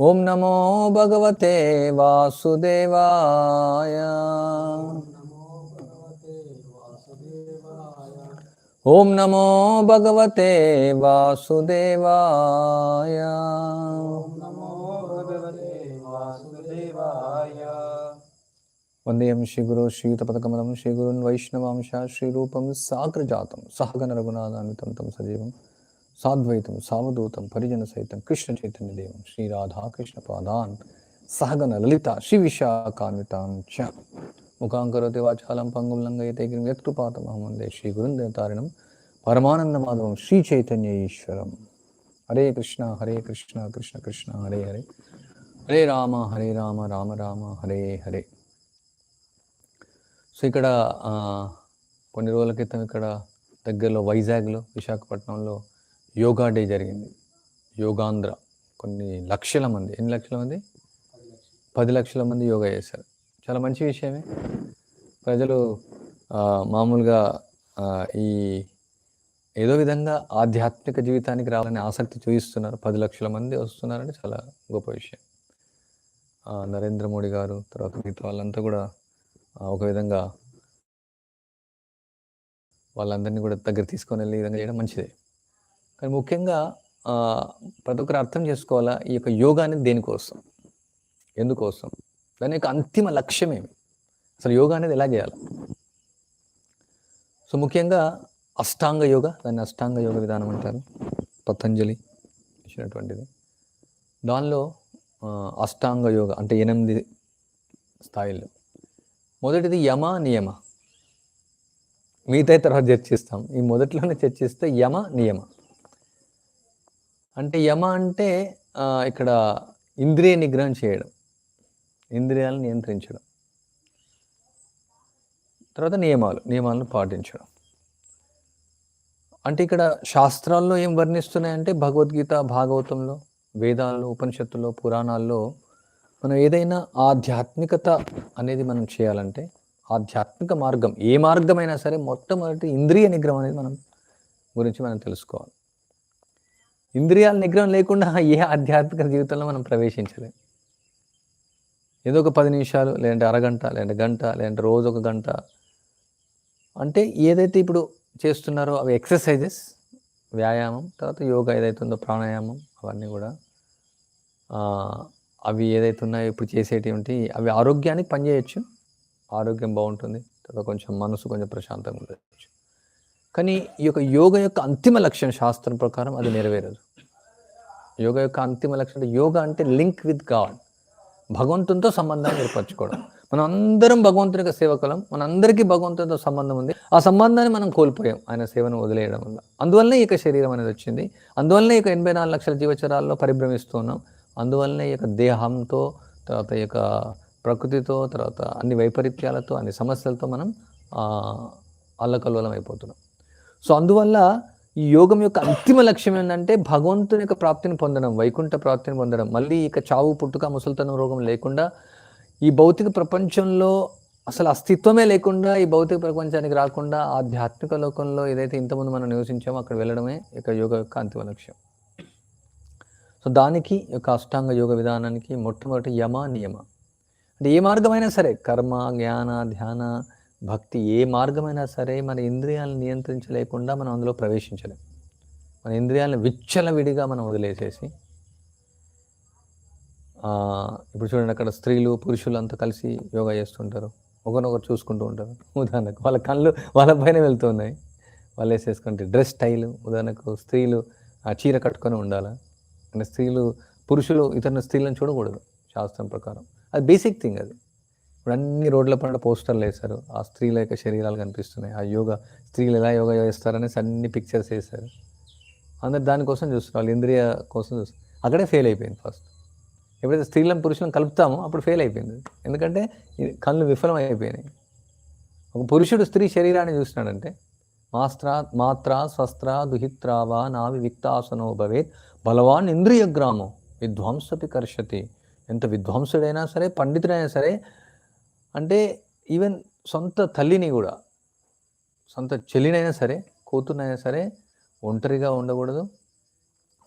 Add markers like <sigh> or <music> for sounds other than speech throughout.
ॐ नमो भगवते वासुदेवाय। ॐ नमो भगवते वासुदेवाय। वन्देऽहं श्रीगुरो श्रीयुतपदकमलं श्रीगुरुन् वैष्णवांश श्रीरूपं साग्रजातं सहगणरघुनादामितं तं सजीवम्। సాద్వైతం సావధూతం పరిజన సైతం కృష్ణ చైతన్య దేవం శ్రీ రాధాకృష్ణ పాదాన్ సహగన లలిత శ్రీ విశాఖాన్వితాం చ. ముఖాంకరోతి వాచాలం పంగుం లంగయతే గిరిం యత్కృపాతమహం శ్రీ గురుందేతారిణం పరమానంద మాధవం శ్రీ చైతన్య ఈశ్వరం. హరే కృష్ణ హరే కృష్ణ కృష్ణ కృష్ణ హరే హరే. హరే రామ హరే రామ రామ రామ హరే హరే. సో ఇక్కడ కొన్ని రోజుల క్రితం ఇక్కడ దగ్గరలో వైజాగ్లో విశాఖపట్నంలో యోగా డే జరిగింది. యోగాంధ్ర కొన్ని లక్షల మంది ఎన్ని లక్షల మంది? పది లక్షల మంది యోగా చేశారు. చాలా మంచి విషయమే. ప్రజలు మామూలుగా ఈ ఏదో విధంగా ఆధ్యాత్మిక జీవితానికి రావాలని ఆసక్తి చూపిస్తున్నారు. పది లక్షల మంది వస్తున్నారంటే చాలా గొప్ప విషయం. నరేంద్ర మోడీ గారు తర్వాత మిగతా వాళ్ళంతా కూడా ఒక విధంగా వాళ్ళందరినీ కూడా దగ్గర తీసుకొని వెళ్ళి ఈ విధంగా చేయడం మంచిదే. కానీ ముఖ్యంగా ప్రతి ఒక్కరు అర్థం చేసుకోవాలా? ఈ యొక్క యోగా అనేది దేనికోసం? ఎందుకోసం? దాని యొక్క అంతిమ లక్ష్యం ఏమి? అసలు యోగా అనేది ఎలా చేయాలి? సో ముఖ్యంగా అష్టాంగ యోగ దాన్ని అష్టాంగ యోగ విధానం అంటారు. పతంజలి ఇచ్చినటువంటిది. దానిలో అష్టాంగ యోగ అంటే ఎనిమిది స్థాయిలో. మొదటిది యమ నియమ. మిగతా తర్వాత చర్చిస్తాం. ఈ మొదట్లోనే చర్చిస్తే యమ నియమ. అంటే యమ అంటే ఇక్కడ ఇంద్రియ నిగ్రహం చేయడం. ఇంద్రియాలను నియంత్రించడం. తర్వాత నియమాలు నియమాలను పాటించడం. అంటే ఇక్కడ శాస్త్రాల్లో ఏం వర్ణిస్తున్నాయంటే భగవద్గీత భాగవతంలో వేదాల్లో ఉపనిషత్తుల్లో పురాణాల్లో మనం ఏదైనా ఆధ్యాత్మికత అనేది మనం చేయాలంటే ఆధ్యాత్మిక మార్గం ఏ మార్గమైనా సరే మొట్టమొదటి ఇంద్రియ నిగ్రహం అనేది మనం గురించి మనం తెలుసుకోవాలి. ఇంద్రియాల నిగ్రహం లేకుండా ఏ ఆధ్యాత్మిక జీవితంలో మనం ప్రవేశించలేం. ఏదో ఒక పది నిమిషాలు లేదంటే అరగంట లేదంటే గంట లేదంటే రోజు ఒక గంట. అంటే ఏదైతే ఇప్పుడు చేస్తున్నారో అవి ఎక్సర్సైజెస్ వ్యాయామం తర్వాత యోగా ఏదైతే ఉందో ప్రాణాయామం అవన్నీ కూడా. అవి ఏదైతే ఉన్నాయో ఇప్పుడు చేసేటివి అవి ఆరోగ్యానికి పనిచేయచ్చు. ఆరోగ్యం బాగుంటుంది తర్వాత కొంచెం మనసు కొంచెం ప్రశాంతంగా ఉండవచ్చు కానీ ఈ యొక్క యోగ యొక్క అంతిమ లక్ష్యం శాస్త్రం ప్రకారం అది నెరవేరదు. యోగ యొక్క అంతిమ లక్ష్యం అంటే అంటే లింక్ విత్ గాడ్. భగవంతునితో సంబంధాన్ని ఏర్పరచుకోవడం. మనం అందరం భగవంతుని యొక్క సేవకులం మనందరికీ భగవంతునితో సంబంధం ఉంది. ఆ సంబంధాన్ని మనం కోల్పోయాం. ఆయన సేవను వదిలేయడం వల్ల. అందువల్లనే ఈ యొక్క శరీరం అనేది వచ్చింది. అందువల్లనే ఈ ఎనభై నాలుగు లక్షల జీవచరాల్లో పరిభ్రమిస్తున్నాం అందువల్లనే ఈ యొక్క దేహంతో తర్వాత ఈ యొక్క ప్రకృతితో తర్వాత అన్ని వైపరీత్యాలతో అన్ని సమస్యలతో మనం అల్లకల్లోలం అయిపోతున్నాం. సో అందువల్ల ఈ యోగం యొక్క అంతిమ లక్ష్యం ఏంటంటే భగవంతుని యొక్క ప్రాప్తిని పొందడం వైకుంఠ ప్రాప్తిని పొందడం. మళ్ళీ ఇక చావు పుట్టుక ముసలితనం రోగం లేకుండా ఈ భౌతిక ప్రపంచంలో అసలు అస్తిత్వమే లేకుండా ఈ భౌతిక ప్రపంచానికి రాకుండా ఆధ్యాత్మిక లోకంలో ఏదైతే ఇంతకుముందు మనం నివసించామో అక్కడ వెళ్ళడమే ఇక యోగ యొక్క అంతిమ లక్ష్యం. సో దానికి యొక్క అష్టాంగ యోగ విధానానికి మొట్టమొదటి యమ నియమ. అంటే ఏ మార్గమైనా సరే కర్మ జ్ఞాన ధ్యాన భక్తి ఏ మార్గమైనా సరే మన ఇంద్రియాలను నియంత్రించలేకుండా మనం అందులో ప్రవేశించలేం. మన ఇంద్రియాలను విచ్చలవిడిగా మనం వదిలేసేసి ఇప్పుడు చూడండి అక్కడ స్త్రీలు పురుషులు అంతా కలిసి యోగా చేస్తుంటారు. ఒకరినొకరు చూసుకుంటూ ఉంటారు. ఉదాహరణకు వాళ్ళ కళ్ళు వాళ్ళ పైన వెళ్తున్నాయి. వాళ్ళు వేసేసుకుంటే డ్రెస్ స్టైల్ ఉదాహరణకు స్త్రీలు ఆ చీర కట్టుకొని ఉండాలా? అంటే స్త్రీలు పురుషులు ఇతరుల స్త్రీలను చూడకూడదు శాస్త్రం ప్రకారం. అది బేసిక్ థింగ్ అది. ఇప్పుడు అన్ని రోడ్ల పైన పోస్టర్లు వేశారు. ఆ స్త్రీల యొక్క శరీరాలు కనిపిస్తున్నాయి. ఆ యోగా స్త్రీలు ఎలా యోగా చేస్తారనేసి అన్ని పిక్చర్స్ వేశారు. అందరు దానికోసం చూస్తున్నారు. వాళ్ళు ఇంద్రియ కోసం చూస్తారు అక్కడే ఫెయిల్ అయిపోయింది ఫస్ట్ ఎప్పుడైతే స్త్రీలను పురుషులను కలుపుతామో అప్పుడు ఫెయిల్ అయిపోయింది. ఎందుకంటే కళ్ళు విఫలం అయిపోయినాయి ఒక పురుషుడు స్త్రీ శరీరాన్ని చూసినాడంటే మాస్త్రా మాత్ర స్వస్త్ర దుహిత్రావా నావి విక్తాసనో భవేత్ బలవాన్ ఇంద్రియగ్రామో విధ్వంసపి కర్షతి ఎంత విధ్వంసుడైనా సరే పండితుడైనా సరే అంటే ఈవెన్ సొంత తల్లిని కూడా సొంత చెల్లినైనా సరే కూతురునైనా సరే ఒంటరిగా ఉండకూడదు.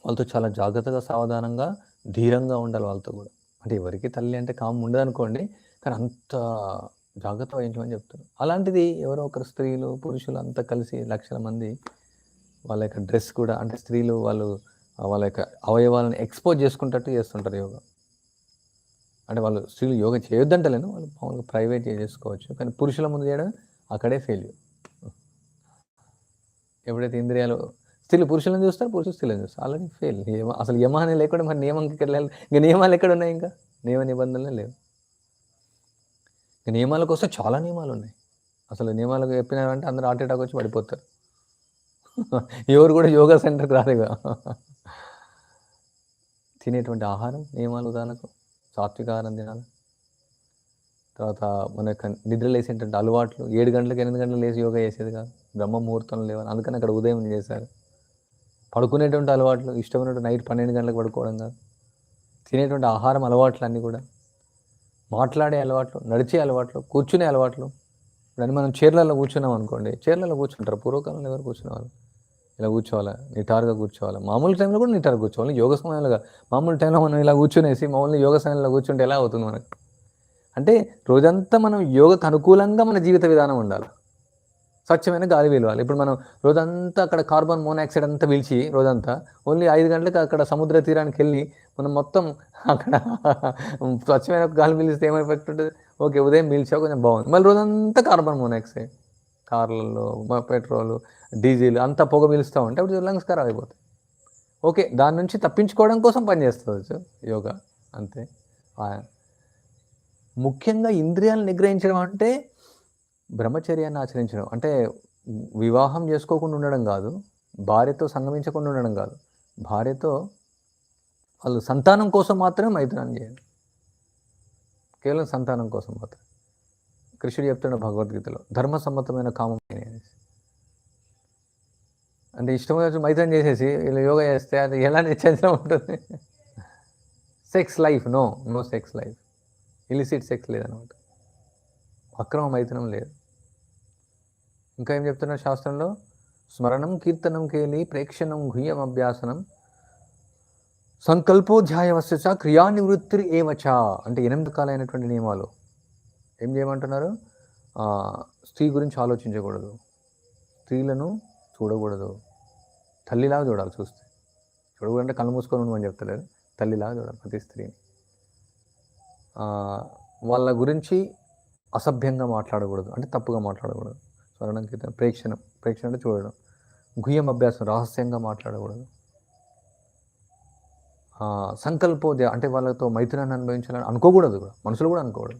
వాళ్ళతో చాలా జాగ్రత్తగా సావధానంగా ధీరంగా ఉండాలి వాళ్ళతో కూడా. అంటే ఎవరికి తల్లి అంటే కామం ఉండదు అనుకోండి కానీ అంత జాగ్రత్త వహించమని చెప్తారు. అలాంటిది ఎవరో ఒకరు స్త్రీలు పురుషులు అంతా కలిసి లక్షల మంది వాళ్ళ యొక్క డ్రెస్ కూడా అంటే స్త్రీలు వాళ్ళు వాళ్ళ యొక్క అవయవాలను ఎక్స్పోజ్ చేసుకుంటట్టు చేస్తుంటారు యోగా. అంటే వాళ్ళు స్త్రీలు యోగా చేయొద్దంటలేను వాళ్ళు మామూలుగా ప్రైవేట్ చేసుకోవచ్చు. కానీ పురుషుల ముందు చేయడం అక్కడే ఫెయిల్యూర్ ఎప్పుడైతే ఇంద్రియాలు స్త్రీలు పురుషులను చూస్తారు పురుషులు స్త్రీలను చూస్తారు. ఆల్రెడీ ఫెయిల్ అసలు యమ అనే లేకుండా మరి నియమం ఎక్కడ వెళ్ళాలి ఇంకా నియమాలు ఎక్కడ ఉన్నాయి ఇంకా? నియమ నిబంధనలే లేవు. ఇంకా నియమాల కోసం చాలా నియమాలు ఉన్నాయి. అసలు నియమాలకు చెప్పినారంటే అందరూ హార్ట్ అటాక్ వచ్చి పడిపోతారు. <laughs> ఎవరు కూడా యోగా సెంటర్కి రాలేగా తినేటువంటి ఆహారం నియమాలు ఉదాహరణకు సాత్విక ఆహారం తినాలి తర్వాత మన యొక్క నిద్ర లేసేటువంటి అలవాట్లు ఏడు గంటలకు ఎనిమిది గంటలకు లేచి యోగా చేసేది కాదు. బ్రహ్మ ముహూర్తంలో లేవాలి అందుకని అక్కడ ఉదయం చేశారు. పడుకునేటువంటి అలవాట్లు ఇష్టమైనటువంటి నైట్ పన్నెండు గంటలకు పడుకోవడం కాదు. తినేటువంటి ఆహారం అలవాట్లు అన్నీ కూడా. మాట్లాడే అలవాట్లు నడిచే అలవాట్లు కూర్చునే అలవాట్లు. ఇప్పుడు మనం చీరలలో కూర్చున్నాం అనుకోండి చీరలలో కూర్చుంటారు. పూర్వకాలంలో ఎవరు కూర్చునేవాళ్ళు? ఇలా కూర్చోవాలి? నిటారుగా కూర్చోవాలి? మామూలు టైంలో కూడా నిటారుగా కూర్చోవాలి. యోగ సమయంలో మామూలు టైంలో మనం ఇలా కూర్చునేసి మామూలు యోగ సమయంలో కూర్చుంటే ఎలా అవుతుంది మనకు? అంటే రోజంతా మనం యోగకు అనుకూలంగా మన జీవిత విధానం ఉండాలి. స్వచ్ఛమైన గాలి వీలవాలి. ఇప్పుడు మనం రోజంతా అక్కడ కార్బన్ మోనాక్సైడ్ అంతా పీల్చి రోజంతా ఓన్లీ ఐదు గంటలకు అక్కడ సముద్ర తీరానికి వెళ్ళి మనం మొత్తం అక్కడ స్వచ్ఛమైన గాలి పీలిస్తే ఏం ఎఫెక్ట్ ఉంటుంది? ఓకే ఉదయం పీల్చావు కొంచెం బాగుంది. మళ్ళీ రోజంతా కార్బన్ మోనాక్సైడ్. కార్లలో పెట్రోలు పెట్రోల్ డీజిల్ అంతా పొగ పీలుస్తూ ఉంటే అప్పుడు లంగ్స్ ఖరాబ్ అయిపోతాయి. ఓకే దాని నుంచి తప్పించుకోవడం కోసం పనిచేస్తుంది యోగా అంతే. ముఖ్యంగా ఇంద్రియాలను నిగ్రహించడం అంటే బ్రహ్మచర్యాన్ని ఆచరించడం. అంటే వివాహం చేసుకోకుండా ఉండడం కాదు భార్యతో సంగమించకుండా ఉండడం కాదు. భార్యతో వాళ్ళు సంతానం కోసం మాత్రమే మైత్రాన్ని చేయాలి కేవలం సంతానం కోసం మాత్రం కృష్ణుడు చెప్తున్న భగవద్గీతలో ధర్మసమ్మతమైన కామం అనేసి అంటే ఇష్టం వచ్చి మైత్రం చేసేసి ఇలా యోగా చేస్తే అది ఎలా నిశ్చయించడం ఉంటుంది? Sex life no no sex life illicit sex లేదనమాట. అక్రమ మైత్రం లేదు. ఇంకా ఏం చెప్తున్నారు శాస్త్రంలో? స్మరణం కీర్తనం కేలి ప్రేక్షణం గుహ్యం అభ్యాసనం. సంకల్పోధ్యాయవస్య చ క్రియా ఏవచ అంటే ఎనిమిది కాలైనటువంటి నియమాలు. ఏం చేయమంటున్నారు? స్త్రీ గురించి ఆలోచించకూడదు. స్త్రీలను చూడకూడదు. తల్లిలాగా చూడాలి చూస్తే. చూడకూడదంటే కళ్ళు మూసుకొని ఉండమని చెప్తలేదు తల్లిలాగా చూడాలి ప్రతి స్త్రీని. వాళ్ళ గురించి అసభ్యంగా మాట్లాడకూడదు. అంటే తప్పుగా మాట్లాడకూడదు. స్మరణం ప్రేక్షణం. ప్రేక్షణ అంటే చూడడం. గుహ్యం అభ్యాసం రహస్యంగా మాట్లాడకూడదు. ఆ, సంకల్పోదయ అంటే వాళ్ళతో మైత్రాన్ని అనుభవించాలని అనుకోకూడదు కూడా. మనుషులు కూడా అనుకోకూడదు.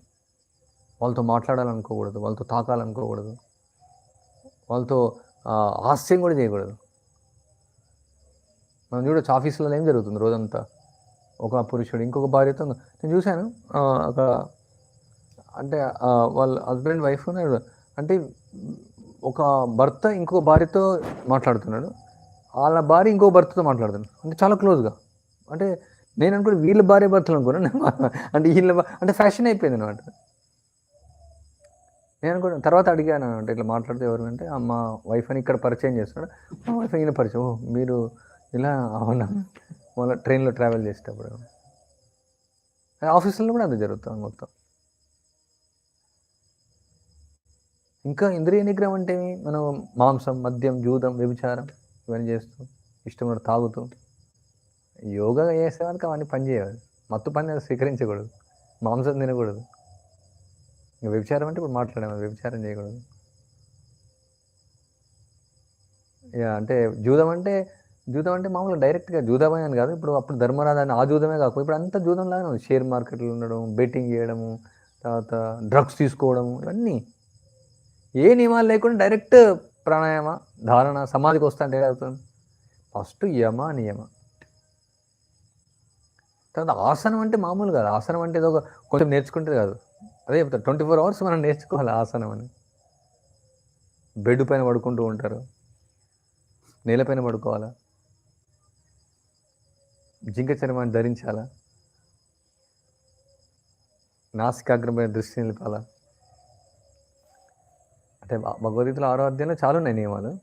వాళ్ళతో మాట్లాడాలనుకోకూడదు వాళ్ళతో తాకాలనుకోకూడదు వాళ్ళతో ఆస్యం హాస్యం కూడా చేయకూడదు. మనం చూడొచ్చు ఆఫీసులో ఏం జరుగుతుంది రోజంతా? ఒక పురుషుడు ఇంకొక భార్యతో నేను చూశాను ఒక అంటే వాళ్ళ హస్బెండ్ వైఫ్ అంటే ఒక భర్త ఇంకొక భార్యతో మాట్లాడుతున్నాడు వాళ్ళ భార్య ఇంకో భర్తతో మాట్లాడుతున్నాడు. అంటే చాలా క్లోజ్గా. అంటే నేను అనుకుని వీళ్ళ భార్య భర్తలు అనుకున్నాను. <laughs> అంటే వీళ్ళ అంటే ఫ్యాషన్ అయిపోయింది అనమాట నేను కూడా తర్వాత అడిగాను అంటే ఇట్లా మాట్లాడితే ఎవరు అంటే మా వైఫ్ అని ఇక్కడ పరిచయం చేస్తున్నాడు. మా వైఫ్ ఈయన పరిచయం. ఓ మీరు ఇలా అవునా? మళ్ళీ ట్రైన్లో ట్రావెల్ చేసేటప్పుడు. ఆఫీసులో కూడా అది జరుగుతుంది మొత్తం. ఇంకా ఇంద్రియ నిగ్రహం అంటే మనం మాంసం మద్యం జూదం వ్యభిచారం ఇవన్నీ చేస్తూ ఇష్టం తాగుతూ. యోగా చేసేవానికి అవన్నీ పని చేయాలి మత్తు పని స్వీకరించకూడదు. మాంసం తినకూడదు. ఇంకా వ్యభిచారం అంటే ఇప్పుడు మాట్లాడాము వ్యభిచారం చేయకూడదు. ఇక అంటే జూదం అంటే జూదం అంటే మామూలుగా డైరెక్ట్గా జూదమే అని కాదు. ఇప్పుడు అప్పుడు ధర్మరాజు అని ఆ జూదమే కాకుండా ఇప్పుడు అంతా జూదం లాగానే ఉంది. షేర్ మార్కెట్లో ఉండడం బెట్టింగ్ చేయడము తర్వాత డ్రగ్స్ తీసుకోవడము ఇవన్నీ. ఏ నియమాలు లేకుండా డైరెక్ట్ ప్రాణాయామ ధారణ సమాధికి వస్తా అంటే అవుతుంది ఫస్ట్ యమ నియమ. తర్వాత ఆసనం అంటే మామూలు కాదు. ఆసనం అంటే ఏదో ఒక కొంచెం నేర్చుకుంటే కాదు. అదే చెప్తారు ట్వంటీ ఫోర్ అవర్స్ మనం నేర్చుకోవాలి ఆసనం అని. బెడ్ పైన పడుకుంటూ ఉంటారు. నేలపైన పడుకోవాలా? జింక చర్మాన్ని ధరించాలా? నాసికాగ్రమైన దృష్టి నిలిపాలా? అంటే భ- భగవద్గీతలో ఆరో అధ్యాయంలో చాలా ఉన్నాయి నియమాలు.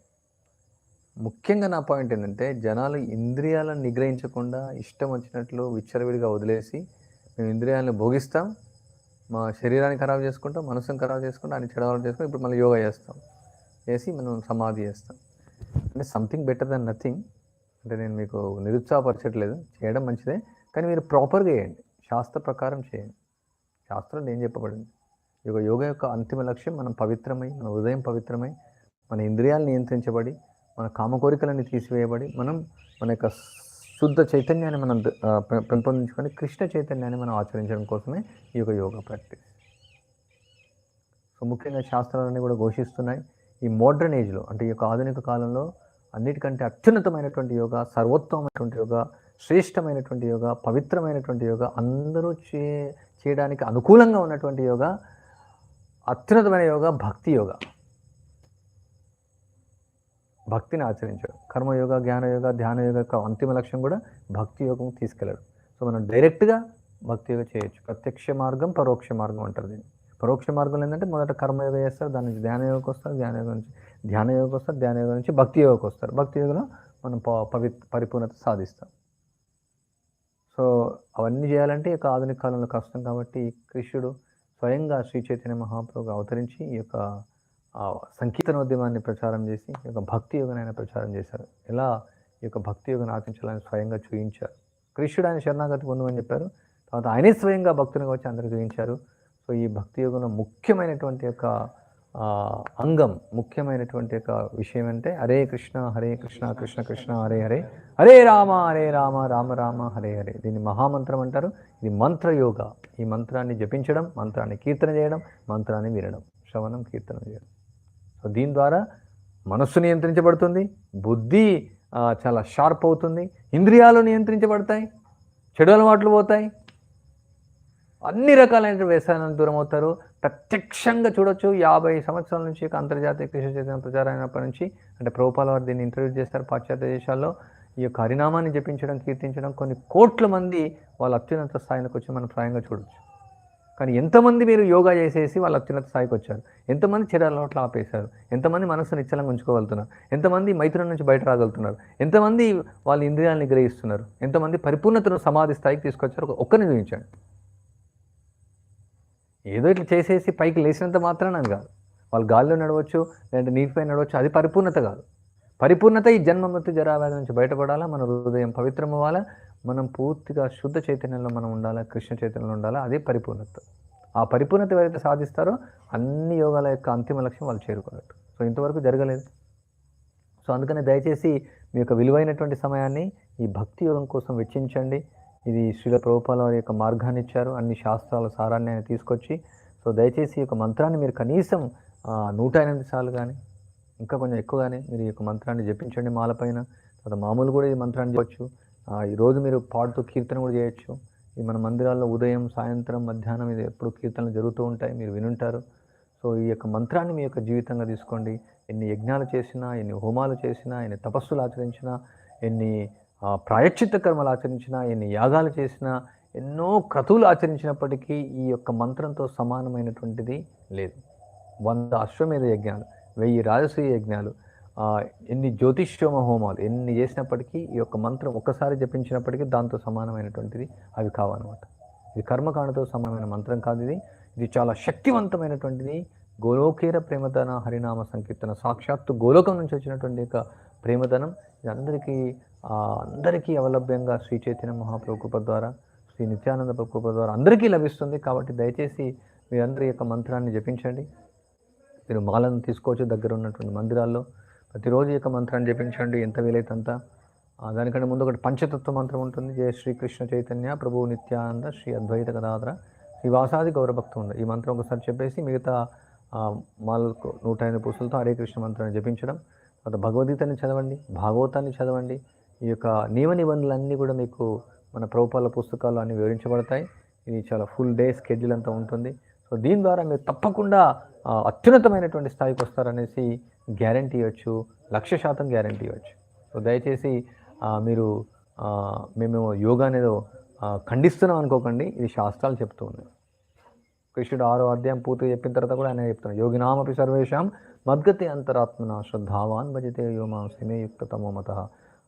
ముఖ్యంగా నా పాయింట్ ఏంటంటే జనాలు ఇంద్రియాలను నిగ్రహించకుండా ఇష్టం వచ్చినట్లు విచ్చలవిడిగా వదిలేసి మేము ఇంద్రియాలను భోగిస్తాం మా శరీరాన్ని ఖరాబ్ చేసుకుంటాం మనసుని ఖరాబ్ చేసుకుంటాం ఆయన చెడవాళ్ళు చేసుకుంటాం ఇప్పుడు మళ్ళీ యోగా చేస్తాం. చేసి మనం సమాధి చేస్తాం. అంటే సంథింగ్ బెటర్ దెన్ నథింగ్ అంటే నేను మీకు నిరుత్సాహపరచట్లేదు. చేయడం మంచిదే. కానీ మీరు ప్రాపర్గా చేయండి. శాస్త్ర ప్రకారం చేయండి. శాస్త్రంలో ఏం చెప్పబడింది. యొక్క యోగ యొక్క అంతిమ లక్ష్యం మనం పవిత్రమై మన హృదయం పవిత్రమై మన ఇంద్రియాలు నియంత్రించబడి మన కామ కోరికలన్నీ తీసివేయబడి మనం మన యొక్క శుద్ధ చైతన్యాన్ని మనం పెంపొందించుకొని కృష్ణ చైతన్యాన్ని మనం ఆచరించడం కోసమే ఈ యొక్క యోగా ప్రాక్టీస్. సో ముఖ్యంగా శాస్త్రాలన్నీ కూడా ఘోషిస్తున్నాయి. ఈ మోడ్రన్ ఏజ్లో అంటే ఈ యొక్క ఆధునిక కాలంలో అన్నిటికంటే అత్యున్నతమైనటువంటి యోగా సర్వోత్తమైనటువంటి యోగా శ్రేష్టమైనటువంటి యోగా పవిత్రమైనటువంటి యోగా అందరూ చే చేయడానికి అనుకూలంగా ఉన్నటువంటి యోగా అత్యున్నతమైన యోగా భక్తి యోగా. భక్తిని ఆచరించడం. కర్మయోగ జ్ఞానయోగ ధ్యాన యోగ యొక్క అంతిమ లక్ష్యం కూడా భక్తి యోగం తీసుకెళ్ళడం. సో మనం డైరెక్ట్గా భక్తి యోగ చేయొచ్చు. ప్రత్యక్ష మార్గం పరోక్ష మార్గం అంటారు దీన్ని. పరోక్ష మార్గం ఏంటంటే మొదట కర్మయోగ చేస్తారు దాని నుంచి ధ్యానయోగకు వస్తారు ధ్యానయోగం నుంచి ధ్యానయోగకు వస్తారు ధ్యానయోగం నుంచి భక్తి యోగకు వస్తారు. భక్తి యోగలో మనం ప- పవి పరిపూర్ణత సాధిస్తాం. సో అవన్నీ చేయాలంటే ఈ యొక్క ఆధునిక కాలంలో కష్టం కాబట్టి కృష్ణుడు స్వయంగా శ్రీ చైతన్య మహాప్రభుగా అవతరించి ఈ యొక్క ఆ, సంకీర్తనోద్యమాన్ని ప్రచారం చేసి ఈ యొక్క భక్తి యోగని ఆయన ప్రచారం చేశారు. ఎలా ఈ యొక్క భక్తి యోగను ఆచరించాలని స్వయంగా చూపించారు కృష్ణుడు ఆయన శరణాగతి పొందమని చెప్పారు. తర్వాత ఆయనే స్వయంగా భక్తునిగా వచ్చి అందరికి చూపించారు సో ఈ భక్తి యోగంలో ముఖ్యమైనటువంటి యొక్క అంగం ముఖ్యమైనటువంటి యొక్క విషయం అంటే హరే కృష్ణ హరే కృష్ణ కృష్ణ కృష్ణ హరే హరే హరే రామ హరే రామ రామ రామ హరే హరే. దీన్ని మహామంత్రం అంటారు. ఇది మంత్రయోగ ఈ మంత్రాన్ని జపించడం మంత్రాన్ని కీర్తన చేయడం మంత్రాన్ని వినడం. శ్రవణం కీర్తన చేయడం. సో దీని ద్వారా మనస్సు నియంత్రించబడుతుంది బుద్ధి చాలా షార్ప్ అవుతుంది ఇంద్రియాలు నియంత్రించబడతాయి చెడు అలవాట్లు పోతాయి. అన్ని రకాలైన వ్యసనాలకు దూరం అవుతారు. ప్రత్యక్షంగా చూడొచ్చు. యాభై సంవత్సరాల నుంచి అంతర్జాతీయ కృషి చేసిన ప్రచారం అయినప్పటి నుంచి అంటే ప్రభుపాల వారు దీన్ని ఇంటర్వ్యూ చేస్తారు పాశ్చాత్య దేశాల్లో. ఈ యొక్క హరినామాన్ని జపించడం కీర్తించడం కొన్ని కోట్ల మంది వాళ్ళ అత్యున్నత స్థాయికి వచ్చి మనం ప్రాయంగా చూడొచ్చు. కానీ ఎంతమంది మీరు యోగా చేసేసి వాళ్ళ అత్యున్నత స్థాయికి వచ్చారు? ఎంతమంది చెడు అలవాట్లు ఆపేశారు? ఎంతమంది మనసును నిశ్చలంగా ఉంచుకోగలుగుతున్నారు? ఎంతమంది మైత్రుల నుంచి బయట రాగలుగుతున్నారు? ఎంతమంది వాళ్ళ ఇంద్రియాలను గ్రహిస్తున్నారు ఎంతమంది పరిపూర్ణతను సమాధి స్థాయికి తీసుకొచ్చారు? ఒక్కరిని చూపించండి ఏదో ఇట్లా చేసేసి పైకి లేచినంత మాత్రాన అని కాదు. వాళ్ళు గాల్లో నడవచ్చు లేదంటే నీటిపై నడవచ్చు అది పరిపూర్ణత కాదు. పరిపూర్ణత ఈ జన్మ మృతి జరావ్యాధి నుంచి బయటపడాలా? మన హృదయం పవిత్రం అవ్వాలా మనం పూర్తిగా శుద్ధ చైతన్యంలో మనం ఉండాలా? కృష్ణ చైతన్యంలో ఉండాలా? అదే పరిపూర్ణత. ఆ పరిపూర్ణత ఎవరైతే సాధిస్తారో అన్ని యోగాల యొక్క అంతిమ లక్ష్యం వాళ్ళు చేరుకున్నట్టు సో ఇంతవరకు జరగలేదు. సో అందుకనే దయచేసి మీ యొక్క విలువైనటువంటి సమయాన్ని ఈ భక్తి యోగం కోసం వెచ్చించండి. ఇది శ్రీల ప్రభుపాల వారి యొక్క మార్గాన్ని ఇచ్చారు. అన్ని శాస్త్రాల సారాన్ని ఆయన తీసుకొచ్చి సో దయచేసి ఈ యొక్క మంత్రాన్ని మీరు కనీసం నూట ఎనిమిది సార్లు కానీ ఇంకా కొంచెం ఎక్కువగానే మీరు ఈ యొక్క మంత్రాన్ని జపించండి మాలపైన తర్వాత మామూలు కూడా ఈ మంత్రాన్ని చేయవచ్చు ఈరోజు మీరు పాడుతూ కీర్తన కూడా చేయొచ్చు. ఈ మన మందిరాల్లో ఉదయం సాయంత్రం మధ్యాహ్నం ఇది ఎప్పుడు కీర్తనలు జరుగుతూ ఉంటాయి మీరు వినుంటారు. సో ఈ యొక్క మంత్రాన్ని మీ యొక్క జీవితంగా తీసుకోండి. ఎన్ని యజ్ఞాలు చేసినా ఎన్ని హోమాలు చేసినా ఎన్ని తపస్సులు ఆచరించినా ఎన్ని ప్రాయశ్చిత్త కర్మలు ఆచరించినా ఎన్ని యాగాలు చేసినా ఎన్నో క్రతువులు ఆచరించినప్పటికీ ఈ యొక్క మంత్రంతో సమానమైనటువంటిది లేదు. వంద అశ్వమేధ యజ్ఞాలు. వెయ్యి రాజసూయ యజ్ఞాలు ఎన్ని జ్యోతిష్యోమ హోమాలు ఎన్ని చేసినప్పటికీ ఈ యొక్క మంత్రం ఒక్కసారి జపించినప్పటికీ దాంతో సమానమైనటువంటిది అవి కావన్నమాట. ఇది కర్మకాండతో సమానమైన మంత్రం కాదు ఇది. ఇది చాలా శక్తివంతమైనటువంటిది. గోలోకేర ప్రేమధన హరినామ సంకీర్తన సాక్షాత్తు గోలోకం నుంచి వచ్చినటువంటి యొక్క ప్రేమధనం ఇది అందరికీ అందరికీ అవలభ్యంగా శ్రీ చైతన్య మహాప్రభుకృప ద్వారా శ్రీ నిత్యానంద ప్రభు ద్వారా అందరికీ లభిస్తుంది. కాబట్టి దయచేసి మీరందరి యొక్క మంత్రాన్ని జపించండి. మీరు మాలను తీసుకోవచ్చు దగ్గర ఉన్నటువంటి మందిరాల్లో. ప్రతిరోజు యొక్క మంత్రాన్ని జపించండి. ఎంత వీలైతే అంత దానికంటే ముందు ఒకటి పంచతత్వ మంత్రం ఉంటుంది. జయ శ్రీకృష్ణ చైతన్య ప్రభు నిత్యానంద శ్రీ అద్వైత గదాధర శ్రీ వాసాది గౌరభక్తి ఉంది. ఈ మంత్రం ఒకసారి చెప్పేసి మిగతా మాలకు నూట ఎనిమిది పుస్తలతో హరే కృష్ణ మంత్రాన్ని జపించడం. తర్వాత భగవద్గీతని చదవండి భాగవతాన్ని చదవండి. ఈ యొక్క నియమ నిబంధనలన్నీ కూడా మీకు మన ప్రభుపాల పుస్తకాలు అన్ని వివరించబడతాయి. ఇది చాలా ఫుల్ డే స్కెడ్యూల్ అంతా ఉంటుంది. సో దీని ద్వారా మీరు తప్పకుండా అత్యున్నతమైనటువంటి స్థాయికి వస్తారనేసి గ్యారంటీ ఇవ్వచ్చు లక్ష శాతం గ్యారంటీ ఇవ్వచ్చు. సో దయచేసి మీరు మేము యోగా అనేది ఖండిస్తున్నాం అనుకోకండి ఇది శాస్త్రాలు చెప్తూ ఉన్నాయి. కృష్ణుడు ఆరో అధ్యాయం పూర్తిగా చెప్పిన తర్వాత కూడా ఆయన చెప్తున్నాడు యోగినామపి సర్వేషాం మద్గతి అంతరాత్మన శ్రద్ధావాన్ భజతే యోమాం మా యుక్తతమో మత.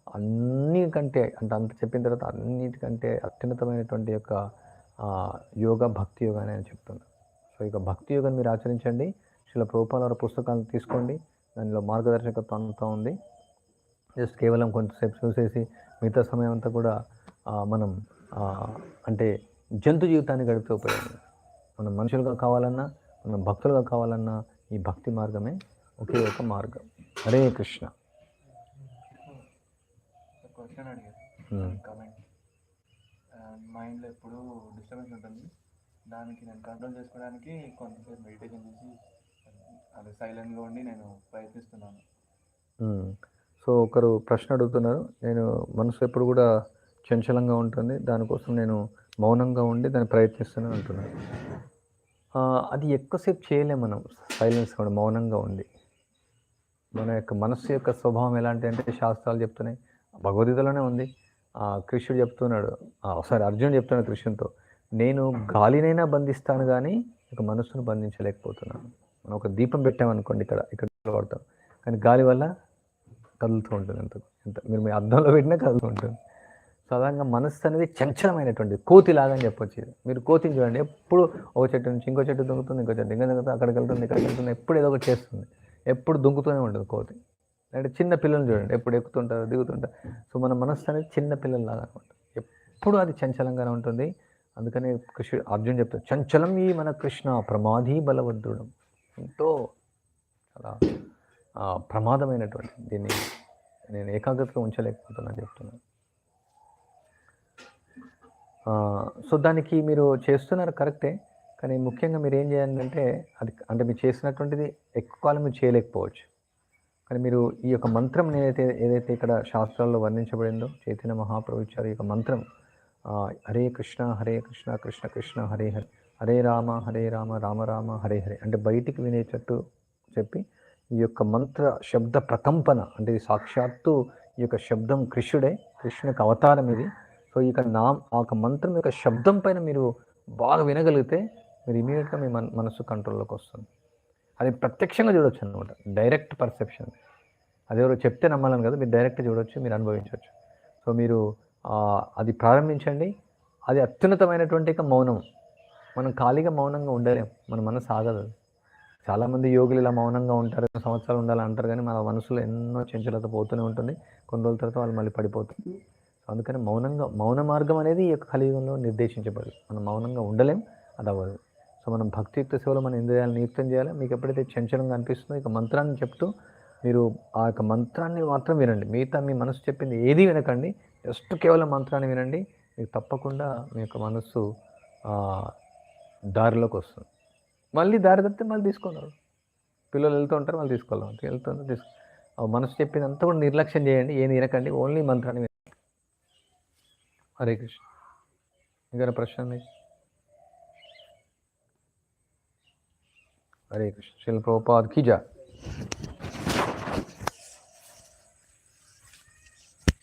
అన్నికంటే అంటే అంత చెప్పిన తర్వాత అన్నిటికంటే అత్యున్నతమైనటువంటి యొక్క యోగ భక్తి యోగా అని ఆయన సో ఇక భక్తి యోగాన్ని మీరు ఆచరించండి. శిల ప్రభుపాల పుస్తకాలను తీసుకోండి. దానిలో మార్గదర్శకత్వం అంతా ఉంది. జస్ట్ కేవలం కొంతసేపు చూసేసి మిగతా సమయం అంతా కూడా మనం అంటే జంతు జీవితాన్ని గడిపితే ఉపయోగం. మనం మనుషులుగా కావాలన్నా మనం భక్తులుగా కావాలన్నా ఈ భక్తి మార్గమే ఒకే ఒక మార్గం. హరే కృష్ణ. మైండ్లో ఎప్పుడు డిస్టర్బెన్స్ ఉంటుంది. దానికి నేను కంట్రోల్ చేసుకోవడానికి కొంతసేపు మెడిటేషన్ చేసి అది సైలెంట్గా ఉండి నేను ప్రయత్నిస్తున్నాను. సో ఒకరు ప్రశ్న అడుగుతున్నారు. నేను మనసు ఎప్పుడు కూడా చంచలంగా ఉంటుంది. దానికోసం నేను మౌనంగా ఉండి దాన్ని ప్రయత్నిస్తూనే ఉంటున్నాను అది ఎక్కువసేపు చేయలేము మనం. సైలెన్స్ కూడా మౌనంగా ఉండి. మన యొక్క మనస్సు యొక్క స్వభావం ఎలాంటి అంటే శాస్త్రాలు చెప్తున్నాయి. భగవద్గీతలోనే ఉంది. ఆ, కృష్ణుడు చెప్తున్నాడు. సారీ అర్జునుడు చెప్తున్నాడు కృష్ణుతో నేను గాలినైనా బంధిస్తాను కానీ ఇక మనస్సును బంధించలేకపోతున్నాను. మనం ఒక దీపం పెట్టామనుకోండి ఇక్కడ ఇక్కడ వాడతాం కానీ గాలి వల్ల కదులుతూ ఉంటుంది ఎంత ఎంత. మీరు మీ అద్దంలో పెట్టినా కదులుతూ ఉంటుంది. సాధారణంగా మనస్సు అనేది చంచలమైనటువంటి కోతిలాగా అని చెప్పొచ్చు ఇది. మీరు కోతిని చూడండి ఎప్పుడు ఒక చెట్టు నుంచి ఇంకో చెట్టు దుంకుతుంది ఇంకో చెట్టు ఇంకా దుంకుతుంది అక్కడికి వెళ్తుంది ఇక్కడికి వెళ్తుంది ఎప్పుడు ఏదో ఒకటి చేస్తుంది. ఎప్పుడు దుంకుతూనే ఉంటుంది కోతి. అంటే చిన్న పిల్లలు చూడండి ఎప్పుడు ఎక్కుతుంటారు దిగుతుంటారు. సో మన మనస్సు అనేది చిన్న పిల్లల్లాగా అనమాట ఎప్పుడు అది చంచలంగానే ఉంటుంది. అందుకనే కృష్ణుడు అర్జున్ చెప్తాడు చంచలం ఈ మన కృష్ణ ప్రమాదీ బలవద్రుడం. ఎంతో చాలా ప్రమాదమైనటువంటి దీన్ని నేను ఏకాగ్రతగా ఉంచలేకపోతున్నాను చెప్తున్నాను. సో దానికి మీరు చేస్తున్నారు కరెక్టే కానీ ముఖ్యంగా మీరు ఏం చేయాలంటే అది అంటే మీరు చేసినటువంటిది ఎక్కువ కాలం మీరు చేయలేకపోవచ్చు. కానీ మీరు ఈ యొక్క మంత్రం ఏదైతే ఏదైతే ఇక్కడ శాస్త్రాల్లో వర్ణించబడిందో చైతన్య మహాప్రభు ఇచ్చారు ఈ యొక్క మంత్రం హరే కృష్ణ హరే కృష్ణ కృష్ణ కృష్ణ హరే హరే. హరే రామ హరే రామ రామ రామ హరే హరే. అంటే బయటికి వినేటట్టు చెప్పి ఈ యొక్క మంత్ర శబ్ద ప్రకంపన అంటే ఇది సాక్షాత్తు ఈ యొక్క శబ్దం కృష్ణుడే కృష్ణుకి అవతారం ఇది. సో ఈ నా ఆ యొక్క మంత్రం యొక్క శబ్దం పైన మీరు బాగా వినగలిగితే మీరు ఇమీడియట్గా మీ మన మనసు కంట్రోల్లోకి వస్తుంది. అది ప్రత్యక్షంగా చూడొచ్చు అనమాట డైరెక్ట్ పర్సెప్షన్ అదెవరో చెప్తే నమ్మాలని కదా మీరు డైరెక్ట్ చూడొచ్చు మీరు అనుభవించవచ్చు సో మీరు అది ప్రారంభించండి. అది అత్యున్నతమైనటువంటి ఒక మౌనం. మనం ఖాళీగా మౌనంగా ఉండలేం. మన మనసు ఆగదు. చాలామంది యోగులు ఇలా మౌనంగా ఉంటారు. సంవత్సరాలు ఉండాలి అంటారు కానీ మన మనసులో ఎన్నో చెంచలత పోతూనే ఉంటుంది. కొన్ని రోజుల తర్వాత వాళ్ళు మళ్ళీ పడిపోతుంది సో అందుకని మౌనంగా మౌన మార్గం అనేది ఈ యొక్క కలియుగంలో నిర్దేశించబడి మనం మౌనంగా ఉండలేం అది అవ్వదు సో మనం భక్తియుక్త సేవలో మన ఇంద్రియాలను నియుక్తం చేయాలి. మీకు ఎప్పుడైతే చంచలంగా అనిపిస్తుందో ఇక మంత్రాన్ని చెప్తూ మీరు ఆ యొక్క మంత్రాన్ని మాత్రం వినండి. మిగతా మీ మనసు చెప్పింది ఏది వినకండి. జస్ట్ కేవలం మంత్రాన్ని వినండి మీకు తప్పకుండా మీ యొక్క మనస్సు దారిలోకి వస్తుంది. మళ్ళీ దారి తప్పితే మళ్ళీ తీసుకున్నారు. పిల్లలు వెళ్తూ ఉంటారు మళ్ళీ తీసుకోవాలి. వెళ్తుంటే తీసుకో ఆ మనసు చెప్పింది అంతా కూడా నిర్లక్ష్యం చేయండి ఏం వినకండి ఓన్లీ మంత్రాన్ని వినండి. హరే కృష్ణ. ఇంకా ప్రశ్న మీకు హరే కృష్ణ. శిల్ ప్రభుపాద్